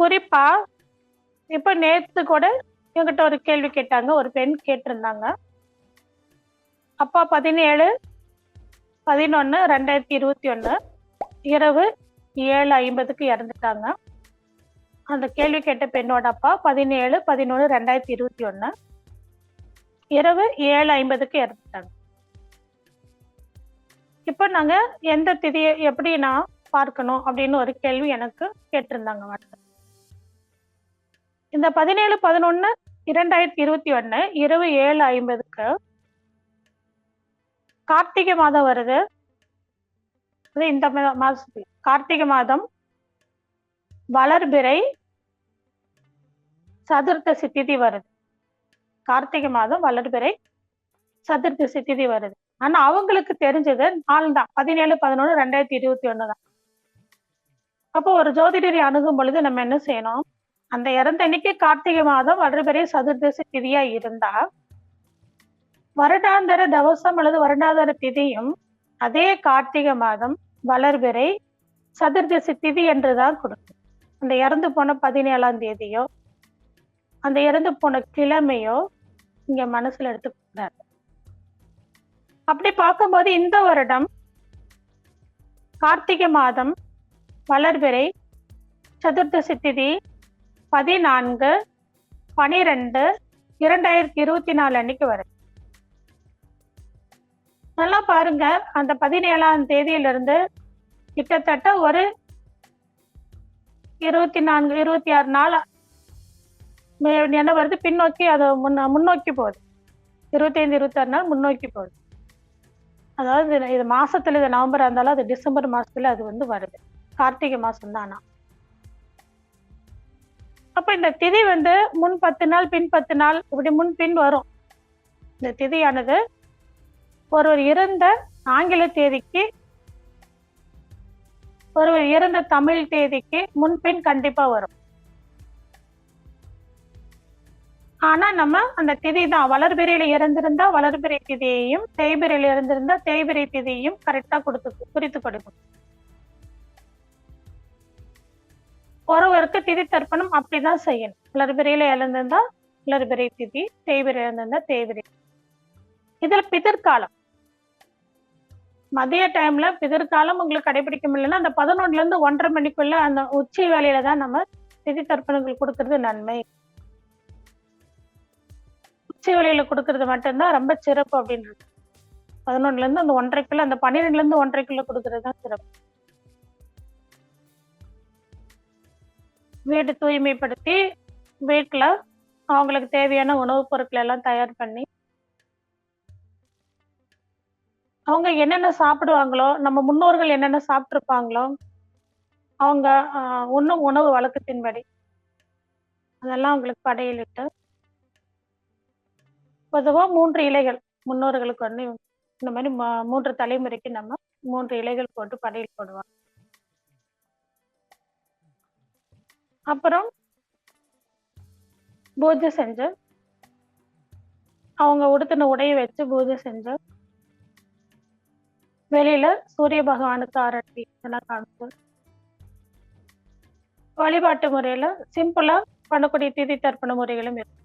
குறிப்பா இப்ப நேத்து கூட என்கிட்ட ஒரு கேள்வி கேட்டாங்க. ஒரு பெண் கேட்டிருந்தாங்க. அப்பா பதினேழு பதினொன்னு ரெண்டாயிரத்தி இருபத்தி ஒன்று இரவு ஏழு ஐம்பதுக்கு இறந்துட்டாங்க. அந்த கேள்வி கேட்ட பெண்ணோட அப்பா பதினேழு பதினொன்று ரெண்டாயிரத்தி இருபத்தி ஒன்று இரவு ஏழு ஐம்பதுக்கு இறந்துட்டாங்க. இப்போ நாங்க எந்த திதியை எப்படி நான் பார்க்கணும் அப்படின்னு ஒரு கேள்வி எனக்கு கேட்டிருந்தாங்க வாட்ஸ்அப் இந்த பதினேழு பதினொன்னு இரண்டாயிரத்தி இருபத்தி ஒண்ணு இரவு ஏழு ஐம்பதுக்கு கார்த்திகை மாதம் வருது. அது இந்த மா- மாசத்துல கார்த்திகை மாதம் வளர்பிறை சதுர்த்தசி திதி வருது. கார்த்திகை மாதம் வளர்பிறை சதுர்த்தசி திதி வருது. ஆனா அவங்களுக்கு தெரிஞ்சது நாள் தான். பதினேழு பதினொன்று ரெண்டாயிரத்தி இருபத்தி ஒன்னு தான். அப்போ ஒரு ஜோதிடரை அணுகும் பொழுது நம்ம என்ன செய்யணும்? அந்த இறந்த அன்னைக்கு கார்த்திகை மாதம் வளர்பிறை சதுர்தசி திதியா இருந்தா வருடாந்தர தவசம் அல்லது வருடாந்தர திதியும் அதே கார்த்திகை மாதம் வளர்பிறை சதுர்தசி திதி என்றுதான் கொடுக்கும். அந்த இறந்து போன பதினேழாம் தேதியோ அந்த இறந்து போன கிழமையோ இங்க மனசுல எடுத்துக்கூடாது அப்படி பார்க்கும்போது இந்த வருடம் கார்த்திகை மாதம் வளர்பிறை சதுர்தசி திதி பதினான்கு பனிரெண்டு இரண்டாயிரத்தி இருபத்தி நாலு அன்னைக்கு வருது நல்லா பாருங்க அந்த பதினேழாம் தேதியிலிருந்து கிட்டத்தட்ட ஒரு இருபத்தி நான்கு இருபத்தி ஆறு நாள் என்ன வருது? பின்னோக்கி அது முன்ன முன்னோக்கி போகுது. இருபத்தைந்து இருபத்தாறு நாள் முன்னோக்கி போகுது. அதாவது இது- மாசத்துல இது நவம்பர் இருந்தாலும் அது டிசம்பர் மாசத்துல அது வந்து வருது. கார்த்திகை மாசம் தான் அப்ப இந்த திதி வந்து முன் பத்து நாள் பின் பத்து நாள் இப்படி முன் பின் வரும். இந்த திதியானது ஒருவர் இறந்த ஆங்கில தேதிக்கு ஒருவர் இறந்த தமிழ் தேதிக்கு முன்பின் கண்டிப்பா வரும். ஆனா நம்ம அந்த திதி தான். வளர்பிறையில இறந்திருந்தா வளர்பிறை திதியையும் தேய்பிரையில இறந்திருந்தா தேய்பிறை திதியையும் கரெக்டா கொடுத்து குறித்து கொடுக்கும் ஒருவருக்கு திதி தர்ப்பணம் அப்படிதான் செய்யணும். வளர்பிறையில இழந்திருந்தா வளர்பிறை திதி தேய்பிரை இழந்திருந்தா தேய்பிறை இதுல பிதற்காலம் மதிய டைம்ல பிதற்காலம் உங்களுக்கு கடைபிடிக்க முடியலன்னா அந்த பதினொன்னுல இருந்து ஒன்றரை மணிக்குள்ள அந்த உச்சி வேலையில தான் நம்ம திதி தர்ப்பணங்கள் கொடுக்கறது நன்மை. உச்சி வேலையில கொடுக்கறது மட்டும்தான் ரொம்ப சிறப்பு அப்படின்றது. பதினொன்னுல இருந்து அந்த ஒன்றரைக்குள்ள அந்த பன்னிரெண்டுல இருந்து ஒன்றரைக்குள்ள கொடுக்கறது தான் சிறப்பு. வீடு தூய்மைப்படுத்தி வீட்டில் அவங்களுக்கு தேவையான உணவுப் பொருட்கள் எல்லாம் தயார் பண்ணி அவங்க என்னென்ன சாப்பிடுவாங்களோ நம்ம முன்னோர்கள் என்னென்ன சாப்பிட்ருப்பாங்களோ அவங்க உண்ணும் உணவு வழக்கத்தின்படி அதெல்லாம் அவங்களுக்கு படையலிட்டு பொதுவாக மூன்று இலைகள் முன்னோர்களுக்கு வந்து இந்த மாதிரி ம- மூன்று தலைமுறைக்கு நம்ம மூன்று இலைகள் போட்டு படையல் போடுவாங்க. அப்புறம் பூஜை செஞ்சோம் அவங்க உடுத்தின உடையை வச்சு பூஜை செஞ்சோம் வெளியில சூரிய பகவானுக்கு ஆரட்டி இதெல்லாம் காமிச்சு வழிபாட்டு முறையில சிம்பிளா பண்ணக்கூடிய திதி தர்ப்பண முறைகளும் இருக்கு.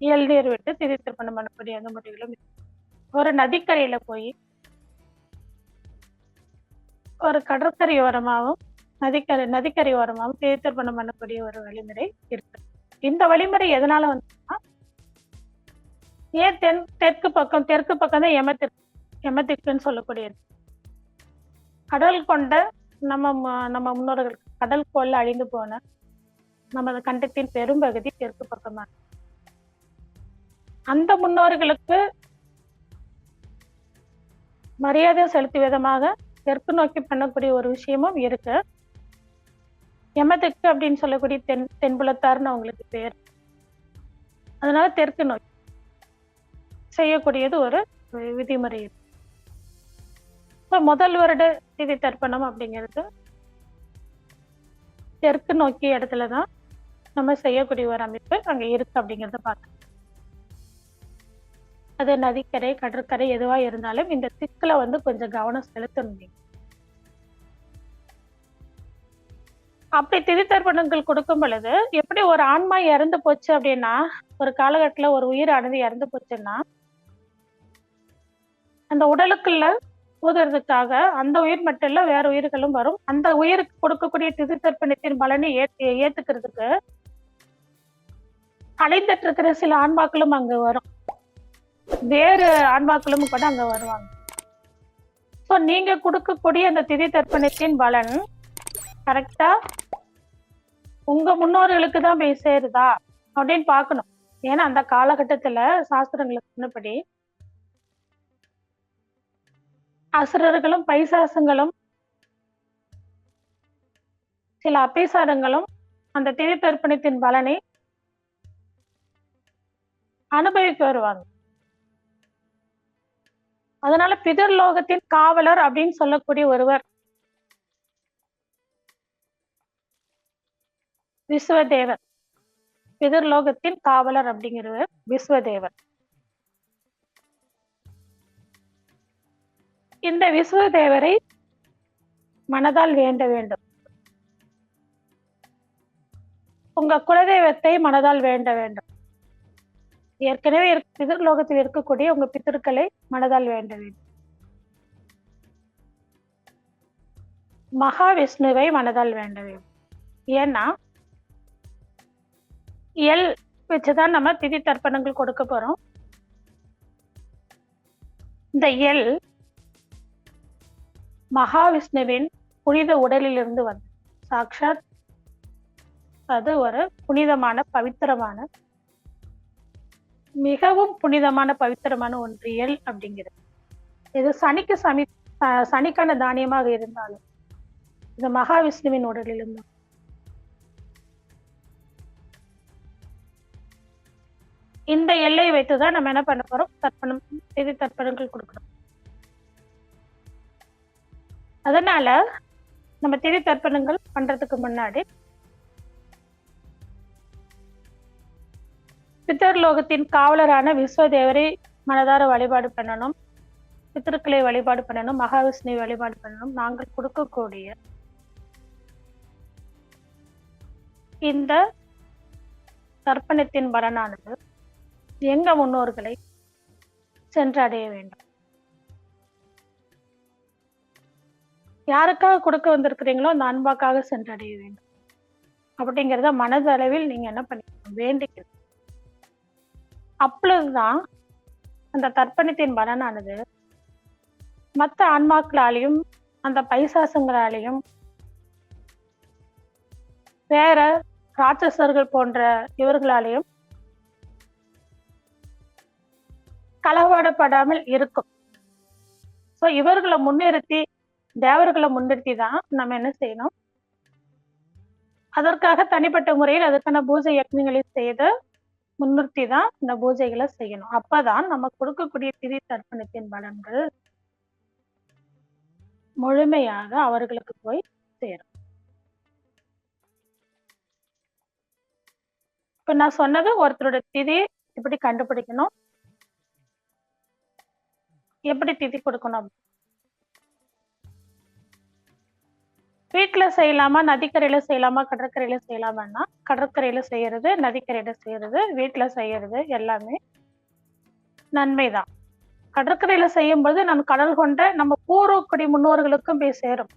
இயல்நீர் விட்டு திதி தர்ப்பணம் பண்ணக்கூடிய அந்த முறைகளும் இருக்கு. ஒரு நதிக்கரையில போய் ஒரு கடற்கரை ஓரமாகவும் நதிக்கரை நதிக்கரை ஓரமாகவும் திதி பண்ணக்கூடிய ஒரு வழிமுறை இருக்கு. இந்த வழிமுறை எதனால வந்துன்னா ஏன் தென் தெற்கு பக்கம் தெற்கு பக்கம் தான் எமத்திற்கு எமத்திற்குன்னு சொல்லக்கூடியது. கடல் கொண்ட நம்ம நம்ம முன்னோர்கள் கடல் கொள்ள அழிந்து போன நமது கண்டத்தின் பெரும்பகுதி தெற்கு பக்கமா. இருக்கு. அந்த முன்னோர்களுக்கு மரியாதை செலுத்தும் விதமாக தெற்கு நோக்கி பண்ணக்கூடிய ஒரு விஷயமும் இருக்கு. எமதெற்கு அப்படின்னு சொல்லக்கூடிய தென் தென்புலத்தார்னு அவங்களுக்கு பேர். அதனால தெற்கு நோக்கி செய்யக்கூடியது ஒரு விதிமுறை இப்போ முதல் வருட திதி தர்ப்பணம் அப்படிங்கிறது தெற்கு நோக்கிய இடத்துல தான் நம்ம செய்யக்கூடிய ஒரு அமைப்பு அங்க இருக்கு அப்படிங்கிறத பார்த்தோம் அது நதிக்கரை கடற்கரை எதுவா இருந்தாலும் இந்த திக்குல வந்து கொஞ்சம் கவனம் செலுத்தணும் நீங்கள் அப்படி திருத்தர்ப்பணங்கள் கொடுக்கும் பொழுது எப்படி ஒரு ஆன்மா இறந்து போச்சு அப்படின்னா ஒரு காலகட்டத்துல ஒரு உயிரானது இறந்து போச்சுன்னா அந்த உடலுக்குள்ள ஊதுறதுக்காக அந்த உயிர் மட்டும் இல்ல வேற உயிர்களும் வரும். அந்த உயிருக்கு கொடுக்கக்கூடிய திருத்தர்ப்பணத்தின் பலனை ஏத்து ஏத்துக்கிறதுக்கு அலைந்துட்டு இருக்கிற சில ஆன்மாக்களும் அங்க வரும். வேறு ஆன்மாக்களும் கூட அங்க வருவாங்க. சோ நீங்க கொடுக்கக்கூடிய அந்த திதி தர்ப்பணத்தின் பலன் கரெக்டா உங்க முன்னோர்களுக்கு தான் போய் சேருதா அப்படின்னு பார்க்கணும். ஏன்னா அந்த காலகட்டத்துல சாஸ்திரங்களுக்கு சொன்னபடி அசுரர்களும் பைசாசங்களும் சில அபிசாரங்களும் அந்த திதி தர்ப்பணத்தின் பலனை அனுபவிக்க வருவாங்க. அதனால பிதர் லோகத்தின் காவலர் அப்படின்னு சொல்லக்கூடிய ஒருவர் விஸ்வதேவர் பிதர்லோகத்தின் காவலர் அப்படிங்கிறவர் விஸ்வதேவர் இந்த விஸ்வதேவரை மனதால் வேண்ட வேண்டும். உங்க குலதெய்வத்தை மனதால் வேண்ட வேண்டும். ஏற்கனவே பிதர்லோகத்தில் இருக்கக்கூடிய உங்க பித்தர்களை மனதால் வேண்ட வேண்டும். மகாவிஷ்ணுவை மனதால் வேண்ட வேண்டும். ஏன்னா எல் வச்சுதான் நம்ம திதி தர்ப்பணங்கள் கொடுக்க போறோம். இந்த எல் மகாவிஷ்ணுவின் புனித உடலிலிருந்து வந்து சாக்ஷாத் அது ஒரு புனிதமான பவித்திரமான மிகவும் புனிதமான பவித்திரமான ஒன்று எல் அப்படிங்கிறது. இது சனிக்கு சமி சனிக்கான தானியமாக இருந்தாலும் இது மகாவிஷ்ணுவின் உடலிலிருந்து இந்த எல்லை வைத்துதான் நம்ம என்ன பண்ண போறோம்? தர்ப்பணம் திதி தர்ப்பணங்கள் கொடுக்கணும். அதனால நம்ம திதி தர்ப்பணங்கள் பண்றதுக்கு முன்னாடி பித்தர்லோகத்தின் காவலரான விஸ்வதேவரை மனதார வழிபாடு பண்ணணும். பித்திருக்களை வழிபாடு பண்ணணும். மகாவிஷ்ணுவை வழிபாடு பண்ணணும். நாங்கள் கொடுக்கக்கூடிய இந்த தர்ப்பணத்தின் பலனானது எங்க முன்னோர்களை சென்றடைய வேண்டும். யாருக்காக கொடுக்க வந்திருக்கிறீங்களோ அந்த அன்பாக்காக சென்றடைய வேண்டும். அப்படிங்கிறத மனதளவில் நீங்க என்ன பண்ணிக்கணும்? வேண்டிக்கிறது அப்பொழுதுதான் அந்த தர்ப்பணத்தின் பலனானது மற்ற ஆன்மாக்களாலையும் அந்த பைசாசங்களாலையும் வேற ராட்சசர்கள் போன்ற இவர்களாலையும் களவாடப்படாமல் இருக்கும். ஸோ இவர்களை முன்னிறுத்தி தேவர்களை முன்னிறுத்தி தான் நம்ம என்ன செய்யணும்? அதற்காக தனிப்பட்ட முறையில் அதுக்கான பூஜை யக்னங்களை செய்து முன்னிறுத்தி தான் இந்த பூஜைகளை செய்யணும். அப்பதான் நம்ம கொடுக்கக்கூடிய திதி தர்ப்பணத்தின் பலன்கள் முழுமையாக அவர்களுக்கு போய் சேரும். இப்ப நான் சொன்னது ஒருத்தரோட திதி எப்படி கண்டுபிடிக்கணும். எப்படி திதி கொடுக்கணும்? வீட்டுல செய்யலாமா? நதிக்கரையில செய்யலாமா? கடற்கரையில செய்யலாமான்னா கடற்கரையில செய்யறது நதிக்கரையில செய்யறது வீட்டுல செய்யறது எல்லாமே நன்மைதான். கடற்கரையில செய்யும்போது நம் கடல் கொண்ட நம்ம பூர்வக்குடி முன்னோர்களுக்கும் போய் சேரும்.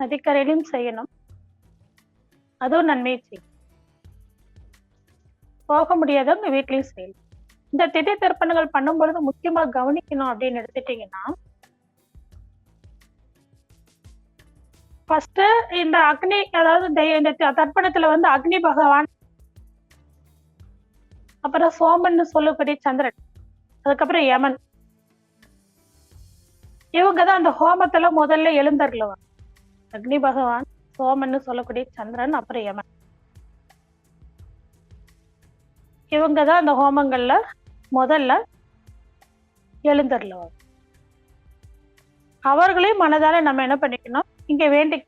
நதிக்கரையிலும் செய்யணும். அதுவும் நன்மை செய்யும். போக முடியாதவங்க வீட்லயும் செய்யலாம். இந்த திடீர் திருப்பணங்கள் பண்ணும் பண்ணும்பொழுது முக்கியமா கவனிக்கணும் அப்படின்னு எடுத்துட்டீங்கன்னா ஃபர்ஸ்ட் இந்த அக்னி அதாவது இந்த தர்ப்பணத்துல வந்து அக்னி பகவான் அப்புறம் சோமன் சொல்லக்கூடிய சந்திரன் அதுக்கப்புறம் யமன். இவங்க தான் அந்த ஹோமத்துல முதல்ல எழுந்தருளவன் அக்னி பகவான் சோமன் சொல்லக்கூடிய சந்திரன் அப்புறம் யமன். இவங்க தான் அந்த ஹோமங்கள்ல முதல்ல எழுந்தருளவன் அவர்களையும் மனதால நம்ம என்ன பண்ணிக்கணும்? இங்க வேண்டி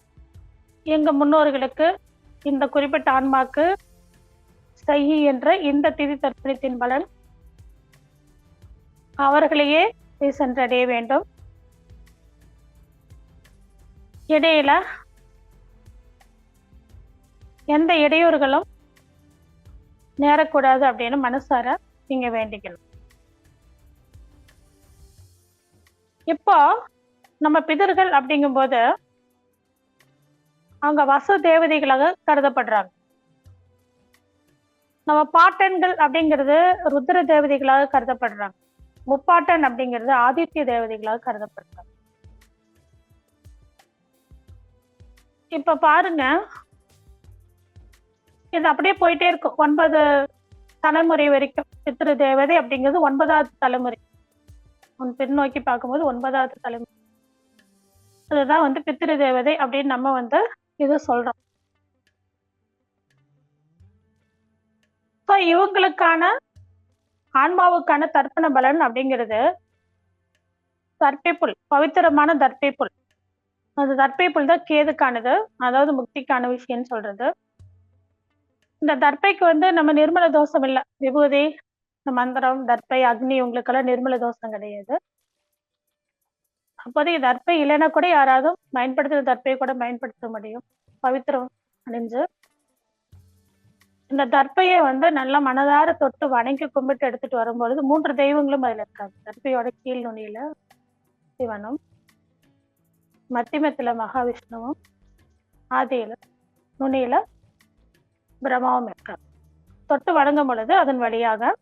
எங்க முன்னோர்களுக்கு இந்த குறிப்பிட்ட ஆன்மாக்கு செய்யி என்ற இந்த திதி தர்ப்பணத்தின் பலன் அவர்களையே சென்றடைய வேண்டும். இடையில எந்த இடையூறுகளும் நேரக்கூடாது அப்படின்னு மனசார நீங்க வேண்டிக்கணும் இப்போ நம்ம பிதர்கள் அப்படிங்கும்போது அவங்க வசு தேவதைகளாக கருதப்படுறாங்க. நம்ம பாட்டன்கள் அப்படிங்கிறது ருத்ர தேவதைகளாக கருதப்படுறாங்க. முப்பாட்டன் அப்படிங்கிறது ஆதித்ய தேவதைகளாக கருதப்படுறாங்க. இப்ப பாருங்க. இது அப்படியே போயிட்டே இருக்கும். ஒன்பது தலைமுறை வரைக்கும் பித்திரு தேவதை அப்படிங்கிறது ஒன்பதாவது தலைமுறை. உன் பின்னோக்கி பார்க்கும்போது ஒன்பதாவது தலைமுறை. அதுதான் வந்து பித்திரு தேவதை அப்படின்னு நம்ம வந்து இது சொல்றோம். ஸோ இவங்களுக்கான ஆன்மாவுக்கான தர்ப்பண பலன் அப்படிங்கிறது தர்ப்பைப்புல் பவித்திரமான தர்ப்பைப்புல். அந்த தர்ப்பைப்புல் தான் கேதுக்கானது அதாவது முக்திக்கான விஷயம்னு சொல்றது. இந்த தர்பைக்கு வந்து நம்ம நிர்மல தோஷம் இல்லை. விபூதி மந்திரம் தர்பை அக்னி உங்களுக்கெல்லாம் நிர்மல தோஷம் கிடையாது. அப்போதைக்கு தர்பை இல்லைன்னா கூட யாராவது பயன்படுத்துற தர்பையை கூட பயன்படுத்த முடியும். பவித்திரம் அணிஞ்சு. இந்த தர்பையை வந்து நல்லா மனதார தொட்டு வணங்கி கும்பிட்டு எடுத்துட்டு வரும்பொழுது மூன்று தெய்வங்களும் அதுல இருக்காங்க. தர்பையோட கீழ் நுனியில சிவனும் மத்தியமத்துல மகாவிஷ்ணுவும் ஆதியில நுனியில பிரம்மாவும் இருக்காங்க தொட்டு வணங்கும் பொழுது அதன் வழியாக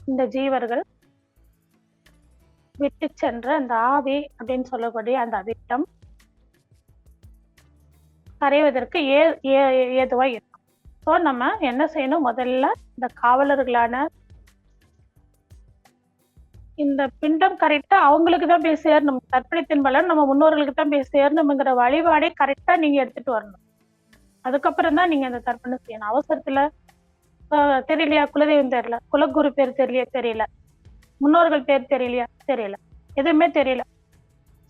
இந்த ஜீவர்கள் விட்டு சென்ற அந்த ஆவி அப்படின்னு சொல்லக்கூடிய அந்த அவிட்டம் கரைவதற்கு ஏ ஏ- ஏதுவா இருக்கும். ஸோ நம்ம என்ன செய்யணும்? முதல்ல இந்த காவலர்களான இந்த பிண்டம் கரெக்டா அவங்களுக்கு தான் போய் சேரணும். தர்ப்பணத்தின் பலன் நம்ம முன்னோர்களுக்கு தான் போய் சேரணுங்கிற வழிபாடே கரெக்டா நீங்க எடுத்துட்டு வரணும். அதுக்கப்புறம் தான் நீங்க அந்த தர்ப்பணம் செய்யணும். அவசரத்துல தெரியலையா? குலதெய்வம் தெரியல. குலகுரு பேர் தெரியல தெரியல. முன்னோர்கள் பேர் தெரியலையா? தெரியல. எதுவுமே தெரியல.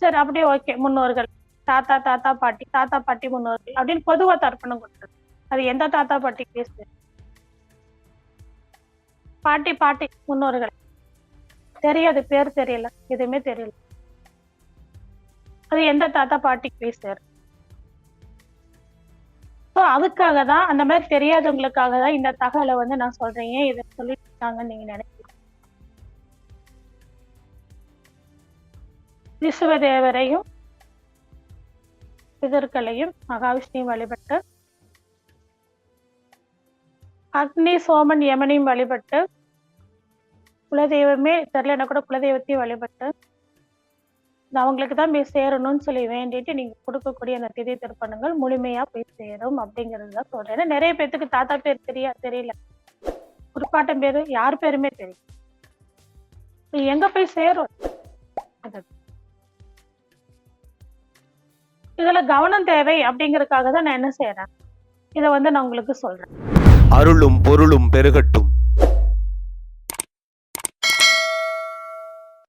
சரி அப்படியே ஓகே. முன்னோர்கள். தாத்தா தாத்தா பாட்டி தாத்தா பாட்டி முன்னோர்கள் அப்படின்னு பொதுவா தர்ப்பணம் கொடுத்தது அது எந்த தாத்தா பாட்டி கேஸ் பாட்டி பாட்டி முன்னோர்கள். தெரியாது பேர் தெரியல. எதுவுமே தெரியல. அது எந்த தாத்தா பாட்டிக்கு போய் சேரும் ஸோ அதுக்காக தான் அந்த மாதிரி தெரியாதவங்களுக்காக தான் இந்த தகவலை வந்து நான் சொல்றேன். ஏன் இதை சொல்லிட்டு இருக்காங்கன்னு நீங்க நினைக்கிறீங்க? விசுவதேவரையும் பிதர்களையும் மகாவிஷ்ணுவையும் வழிபட்டு அக்னி சோமன் யமனையும் வழிபட்டு குலதெய்வமே தெரியலன்னா கூட குலதெய்வத்தையும் வழிபட்டு நான் அவங்களுக்கு தான் போய் சேரணும்னு சொல்லி வேண்டிட்டு நீங்க கொடுக்கக்கூடிய அந்த திதி திருப்பணங்கள் முழுமையா போய் சேரும் அப்படிங்கிறது தான் சொல்றேன். ஏன்னா நிறைய பேத்துக்கு தாத்தா பேர் தெரியா தெரியல. குறிப்பாட்டம் பேரு யார் பேருமே தெரியும் எங்க போய் சேரும்? இதுல கவனம் தேவை அப்படிங்கறதுக்காக தான் நான் என்ன செய்யறேன் இதை வந்து நான் உங்களுக்கு சொல்றேன். அருளும் பொருளும் பெருகட்டும்.